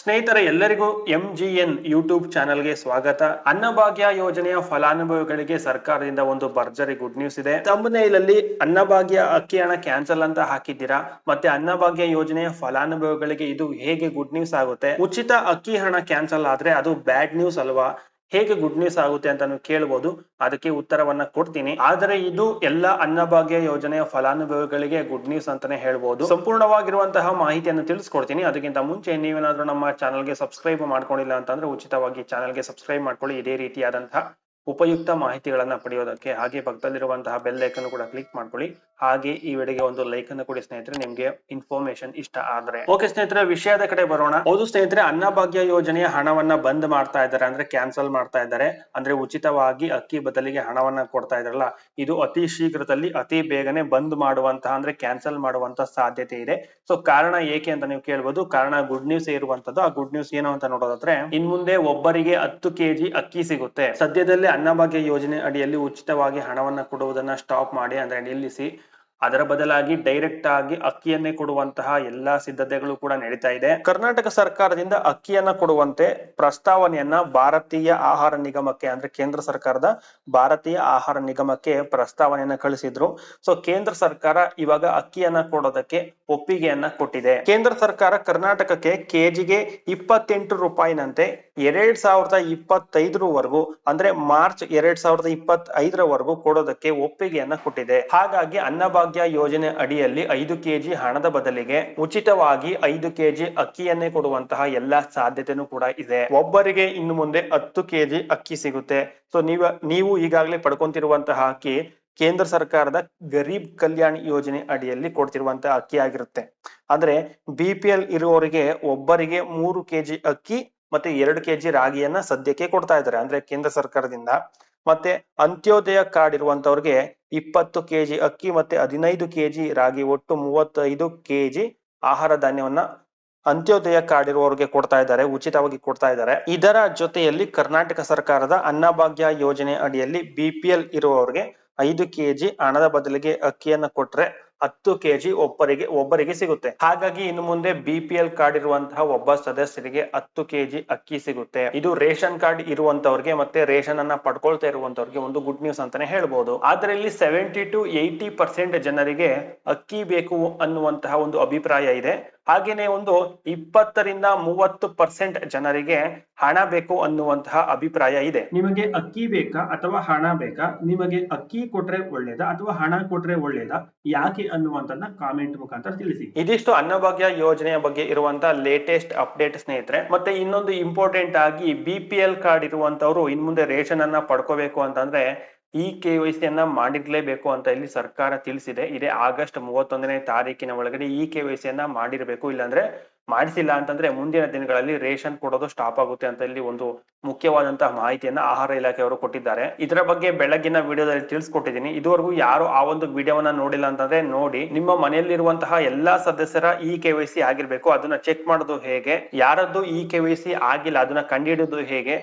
ಸ್ನೇಹಿತರೆ, ಎಲ್ಲರಿಗೂ M G N YouTube ಚಾನೆಲ್ಗೆ ಸ್ವಾಗತ. ಅನ್ನಭಾಗ್ಯ ಯೋಜನೆಯ ಫಲಾನುಭವಿಗಳಿಗೆ ಸರ್ಕಾರದಿಂದ ಒಂದು ಭರ್ಜರಿ ಗುಡ್ ನ್ಯೂಸ್ ಇದೆ. ತಮ್ಮನೇಲಲ್ಲಿ ಅನ್ನಭಾಗ್ಯ ಅಕ್ಕಿ ಹಣ ಕ್ಯಾನ್ಸಲ್ ಅಂತ ಹಾಕಿದ್ದೀರಾ? ಮತ್ತೆ ಅನ್ನಭಾಗ್ಯ ಯೋಜನೆಯ ಫಲಾನುಭವಿಗಳಿಗೆ ಇದು ಹೇಗೆ ಗುಡ್ ನ್ಯೂಸ್ ಆಗುತ್ತೆ? ಉಚಿತ ಅಕ್ಕಿ ಹಣ ಕ್ಯಾನ್ಸಲ್ ಆದ್ರೆ ಅದು ಬ್ಯಾಡ್ ನ್ಯೂಸ್ ಅಲ್ವಾ? ಹೇಗೆ ಗುಡ್ ನ್ಯೂಸ್ ಆಗುತ್ತೆ ಅಂತ ಕೇಳ್ಬೋದು. ಅದಕ್ಕೆ ಉತ್ತರವನ್ನ ಕೊಡ್ತೀನಿ. ಆದರೆ ಇದು ಎಲ್ಲ ಅನ್ನಭಾಗ್ಯ ಯೋಜನೆಯ ಫಲಾನುಭವಿಗಳಿಗೆ ಗುಡ್ ನ್ಯೂಸ್ ಅಂತಾನೆ ಹೇಳ್ಬೋದು. ಸಂಪೂರ್ಣವಾಗಿರುವಂತಹ ಮಾಹಿತಿಯನ್ನು ತಿಳಿಸ್ಕೊಡ್ತೀನಿ. ಅದಕ್ಕಿಂತ ಮುಂಚೆ ನೀವೇನಾದ್ರೂ ನಮ್ಮ ಚಾನಲ್ಗೆ ಸಬ್ಸ್ಕ್ರೈಬ್ ಮಾಡ್ಕೊಂಡಿಲ್ಲ ಅಂತಂದ್ರೆ ಉಚಿತವಾಗಿ ಚಾನಲ್ಗೆ ಸಬ್ಸ್ಕ್ರೈಬ್ ಮಾಡ್ಕೊಳ್ಳಿ. ಇದೇ ರೀತಿಯಾದಂತಹ ಉಪಯುಕ್ತ ಮಾಹಿತಿಗಳನ್ನ ಪಡೆಯೋದಕ್ಕೆ ಹಾಗೆ ಪಕ್ಕದಲ್ಲಿರುವಂತಹ ಬೆಲ್ ಐಕನ್ ಕೂಡ ಕ್ಲಿಕ್ ಮಾಡ್ಕೊಳ್ಳಿ. ಹಾಗೆ ಈ ವಿಡಿಯೋಗೆ ಒಂದು ಲೈಕ್ ಅನ್ನು ಕೊಡಿ ಸ್ನೇಹಿತರೆ, ನಿಮ್ಗೆ ಇನ್ಫಾರ್ಮೇಶನ್ ಇಷ್ಟ ಆದ್ರೆ. ಓಕೆ ಸ್ನೇಹಿತರೆ, ವಿಷಯದ ಕಡೆ ಬರೋಣ. ಹೌದು ಸ್ನೇಹಿತರೆ ಅನ್ನಭಾಗ್ಯ ಯೋಜನೆಯ ಹಣವನ್ನ ಬಂದ್ ಮಾಡ್ತಾ ಇದ್ದಾರೆ, ಅಂದ್ರೆ ಕ್ಯಾನ್ಸಲ್ ಮಾಡ್ತಾ ಇದ್ದಾರೆ. ಅಂದ್ರೆ ಉಚಿತವಾಗಿ ಅಕ್ಕಿ ಬದಲಿಗೆ ಹಣವನ್ನ ಕೊಡ್ತಾ ಇದಾರಲ್ಲ ಇದು ಅತಿ ಶೀಘ್ರದಲ್ಲಿ ಅತಿ ಬೇಗನೆ ಬಂದ್ ಮಾಡುವಂತಹ, ಅಂದ್ರೆ ಕ್ಯಾನ್ಸಲ್ ಮಾಡುವಂತಹ ಸಾಧ್ಯತೆ ಇದೆ. ಸೊ ಕಾರಣ ಏಕೆ ಅಂತ ನೀವು ಕೇಳ್ಬೋದು. ಕಾರಣ ಗುಡ್ ನ್ಯೂಸ್ ಇರುವಂತದ್ದು. ಆ ಗುಡ್ ನ್ಯೂಸ್ ಏನು ಅಂತ ನೋಡೋದಾದ್ರೆ ಇನ್ ಮುಂದೆ ಒಬ್ಬರಿಗೆ ಹತ್ತು ಕೆಜಿ ಅಕ್ಕಿ ಸಿಗುತ್ತೆ. ಸದ್ಯದಲ್ಲೇ ಅನ್ನಭಾಗ್ಯ ಯೋಜನೆ ಅಡಿಯಲ್ಲಿ ಉಚಿತವಾಗಿ ಹಣವನ್ನು ಕೊಡುವುದನ್ನ ಸ್ಟಾಪ್ ಮಾಡಿ ಅಂದ್ರೆ ನಿಲ್ಲಿಸಿ. ಅದರ ಬದಲಾಗಿ ಡೈರೆಕ್ಟ್ ಆಗಿ ಅಕ್ಕಿಯನ್ನೇ ಕೊಡುವಂತಹ ಎಲ್ಲಾ ಸಿದ್ಧತೆಗಳು ಕೂಡ ನಡೀತಾ ಇದೆ. ಕರ್ನಾಟಕ ಸರ್ಕಾರದಿಂದ ಅಕ್ಕಿಯನ್ನ ಕೊಡುವಂತೆ ಪ್ರಸ್ತಾವನೆಯನ್ನ ಭಾರತೀಯ ಆಹಾರ ನಿಗಮಕ್ಕೆ ಅಂದ್ರೆ ಕೇಂದ್ರ ಸರ್ಕಾರದ ಭಾರತೀಯ ಆಹಾರ ನಿಗಮಕ್ಕೆ ಪ್ರಸ್ತಾವನೆಯನ್ನ ಕಳಿಸಿದ್ರು. ಸೊ ಕೇಂದ್ರ ಸರ್ಕಾರ ಇವಾಗ ಅಕ್ಕಿಯನ್ನ ಕೊಡೋದಕ್ಕೆ ಒಪ್ಪಿಗೆಯನ್ನ ಕೊಟ್ಟಿದೆ. ಕೇಂದ್ರ ಸರ್ಕಾರ ಕರ್ನಾಟಕಕ್ಕೆ ಕೆಜಿಗೆ ಇಪ್ಪತ್ತೆಂಟು ರೂಪಾಯಿನಂತೆ ಎರಡ್ ಸಾವಿರದ ಇಪ್ಪತ್ತೈದರವರೆಗೂ ಅಂದ್ರೆ ಮಾರ್ಚ್ ಎರಡ್ ಸಾವಿರದ ಇಪ್ಪತ್ತೈದರವರೆಗೂ ಕೊಡೋದಕ್ಕೆ ಒಪ್ಪಿಗೆಯನ್ನ ಕೊಟ್ಟಿದೆ. ಹಾಗಾಗಿ ಅನ್ನಭಾಗ್ಯ ಯೋಜನೆ ಅಡಿಯಲ್ಲಿ ಐದು ಕೆಜಿ ಹಣದ ಬದಲಿಗೆ ಉಚಿತವಾಗಿ ಐದು ಕೆಜಿ ಅಕ್ಕಿಯನ್ನೇ ಕೊಡುವಂತಹ ಎಲ್ಲಾ ಸಾಧ್ಯತೆನೂ ಕೂಡ ಇದೆ. ಒಬ್ಬರಿಗೆ ಇನ್ನು ಮುಂದೆ ಹತ್ತು ಕೆಜಿ ಅಕ್ಕಿ ಸಿಗುತ್ತೆ. ಸೊ ನೀವು ನೀವು ಈಗಾಗಲೇ ಪಡ್ಕೊಂತಿರುವಂತಹ ಅಕ್ಕಿ ಕೇಂದ್ರ ಸರ್ಕಾರದ ಗರೀಬ್ ಕಲ್ಯಾಣ್ ಯೋಜನೆ ಅಡಿಯಲ್ಲಿ ಕೊಡ್ತಿರುವಂತಹ ಅಕ್ಕಿ ಆಗಿರುತ್ತೆ. ಅಂದ್ರೆ ಬಿ ಪಿ ಎಲ್ ಇರುವವರಿಗೆ ಒಬ್ಬರಿಗೆ ಮೂರು ಕೆಜಿ ಅಕ್ಕಿ ಮತ್ತೆ ಎರಡು ಕೆಜಿ ರಾಗಿಯನ್ನ ಸದ್ಯಕ್ಕೆ ಕೊಡ್ತಾ ಇದ್ದಾರೆ. ಅಂದ್ರೆ ಕೇಂದ್ರ ಸರ್ಕಾರದಿಂದ. ಮತ್ತೆ ಅಂತ್ಯೋದಯ ಕಾರ್ಡ್ ಇರುವಂತವ್ರಿಗೆ ಇಪ್ಪತ್ತು ಕೆಜಿ ಅಕ್ಕಿ ಮತ್ತೆ ಹದಿನೈದು ಕೆಜಿ ರಾಗಿ, ಒಟ್ಟು ಮೂವತ್ತೈದು ಕೆಜಿ ಆಹಾರ ಧಾನ್ಯವನ್ನ ಅಂತ್ಯೋದಯ ಕಾರ್ಡ್ ಇರುವವರಿಗೆ ಕೊಡ್ತಾ ಇದ್ದಾರೆ, ಉಚಿತವಾಗಿ ಕೊಡ್ತಾ ಇದ್ದಾರೆ. ಇದರ ಜೊತೆಯಲ್ಲಿ ಕರ್ನಾಟಕ ಸರ್ಕಾರದ ಅನ್ನಭಾಗ್ಯ ಯೋಜನೆ ಅಡಿಯಲ್ಲಿ ಬಿ ಪಿ ಎಲ್ ಇರುವವರಿಗೆ ಐದು ಕೆಜಿ ಹಣದ ಬದಲಿಗೆ ಅಕ್ಕಿಯನ್ನ ಕೊಟ್ರೆ ಹತ್ತು ಕೆಜಿ ಒಬ್ಬರಿಗೆ ಒಬ್ಬರಿಗೆ ಸಿಗುತ್ತೆ. ಹಾಗಾಗಿ ಇನ್ನು ಮುಂದೆ ಬಿ ಪಿ ಎಲ್ ಕಾರ್ಡ್ ಇರುವಂತಹ ಒಬ್ಬ ಸದಸ್ಯರಿಗೆ ಹತ್ತು ಕೆಜಿ ಅಕ್ಕಿ ಸಿಗುತ್ತೆ. ಇದು ರೇಷನ್ ಕಾರ್ಡ್ ಇರುವಂತವ್ರಿಗೆ ಮತ್ತೆ ರೇಷನ್ ಅನ್ನ ಪಡ್ಕೊಳ್ತಾ ಇರುವಂತವ್ರಿಗೆ ಒಂದು ಗುಡ್ ನ್ಯೂಸ್ ಅಂತಾನೆ ಹೇಳ್ಬಹುದು ಆದ್ರೆ ಇಲ್ಲಿ ಸೆವೆಂಟಿ ಟು ಏಯ್ಟಿ ಪರ್ಸೆಂಟ್ ಜನರಿಗೆ ಅಕ್ಕಿ ಬೇಕು ಅನ್ನುವಂತಹ ಒಂದು ಅಭಿಪ್ರಾಯ ಇದೆ. ಹಾಗೇನೆ ಒಂದು ಇಪ್ಪತ್ತರಿಂದ ಮೂವತ್ತು ಪರ್ಸೆಂಟ್ ಜನರಿಗೆ ಹಣ ಬೇಕು ಅನ್ನುವಂತಹ ಅಭಿಪ್ರಾಯ ಇದೆ. ನಿಮಗೆ ಅಕ್ಕಿ ಬೇಕಾ ಅಥವಾ ಹಣ ಬೇಕಾ? ನಿಮಗೆ ಅಕ್ಕಿ ಕೊಟ್ರೆ ಒಳ್ಳೇದಾ ಅಥವಾ ಹಣ ಕೊಟ್ರೆ ಒಳ್ಳೇದಾ? ಯಾಕೆ ಅನ್ನುವಂತನ್ನ ಕಾಮೆಂಟ್ ಮುಖಾಂತರ ತಿಳಿಸಿ. ಇದಿಷ್ಟು ಅನ್ನಭಾಗ್ಯ ಯೋಜನೆಯ ಬಗ್ಗೆ ಇರುವಂತಹ ಲೇಟೆಸ್ಟ್ ಅಪ್ಡೇಟ್ ಸ್ನೇಹಿತರೆ ಮತ್ತೆ ಇನ್ನೊಂದು ಇಂಪಾರ್ಟೆಂಟ್ ಆಗಿ ಬಿ ಪಿ ಎಲ್ ಕಾರ್ಡ್ ಇರುವಂತವ್ರು ಇನ್ ಮುಂದೆ ರೇಷನ್ ಅನ್ನ ಪಡ್ಕೋಬೇಕು ಅಂತಂದ್ರೆ ಈ ಕೆ ವೈ ಸಿ ಯನ್ನ ಮಾಡಿರ್ಲೇಬೇಕು ಅಂತ ಇಲ್ಲಿ ಸರ್ಕಾರ ತಿಳಿಸಿದೆ. ಇದೇ ಆಗಸ್ಟ್ ಮೂವತ್ತೊಂದನೇ ತಾರೀಕಿನ ಒಳಗಡೆ ಇ ಕೆ ವೈ ಸಿ ಯನ್ನ ಮಾಡಿರ್ಬೇಕು. ಇಲ್ಲಾಂದ್ರೆ ಮಾಡಿಸಿಲ್ಲ ಅಂತಂದ್ರೆ ಮುಂದಿನ ದಿನಗಳಲ್ಲಿ ರೇಷನ್ ಕೊಡೋದು ಸ್ಟಾಪ್ ಆಗುತ್ತೆ ಅಂತ ಇಲ್ಲಿ ಒಂದು ಮುಖ್ಯವಾದಂತಹ ಮಾಹಿತಿಯನ್ನ ಆಹಾರ ಇಲಾಖೆಯವರು ಕೊಟ್ಟಿದ್ದಾರೆ. ಇದರ ಬಗ್ಗೆ ಬೆಳಗಿನ ವಿಡಿಯೋದಲ್ಲಿ ತಿಳಿಸ್ಕೊಟ್ಟಿದ್ದೀನಿ. ಇದುವರೆಗೂ ಯಾರು ಆ ಒಂದು ವಿಡಿಯೋವನ್ನ ನೋಡಿಲ್ಲ ಅಂತಂದ್ರೆ ನೋಡಿ, ನಿಮ್ಮ ಮನೆಯಲ್ಲಿರುವಂತಹ ಎಲ್ಲಾ ಸದಸ್ಯರ ಇ ಕೆ ವೈ ಸಿ ಆಗಿರ್ಬೇಕು. ಅದನ್ನ ಚೆಕ್ ಮಾಡೋದು ಹೇಗೆ? ಯಾರದ್ದು ಇ ಕೆ ವೈ ಸಿ ಆಗಿಲ್ಲ, ಅದನ್ನ ಕಂಡುಹಿಡಿಯೋದು ಹೇಗೆ?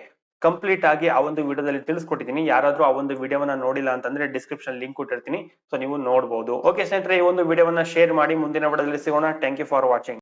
ಕಂಪ್ಲೀಟ್ ಆಗಿ ಆ ಒಂದು ವಿಡಿಯೋದಲ್ಲಿ ತಿಳಿಸ್ಕೊಟ್ಟಿದ್ದೀನಿ. ಯಾರಾದರೂ ಆ ಒಂದು ವಿಡಿಯೋವನ್ನ ನೋಡಿಲ್ಲ ಅಂತಂದ್ರೆ ಡಿಸ್ಕ್ರಿಪ್ಷನ್ ಲಿಂಕ್ ಕೊಟ್ಟಿರ್ತೀನಿ. ಸೊ ನೀವು ನೋಡಬಹುದು ಓಕೆ ಸ್ನೇಹಿತರೆ, ಈ ಒಂದು ವಿಡಿಯೋವನ್ನ ಶೇರ್ ಮಾಡಿ. ಮುಂದಿನ ವಿಡಿಯೋದಲ್ಲಿ ಸಿಗೋಣ. Thank you for watching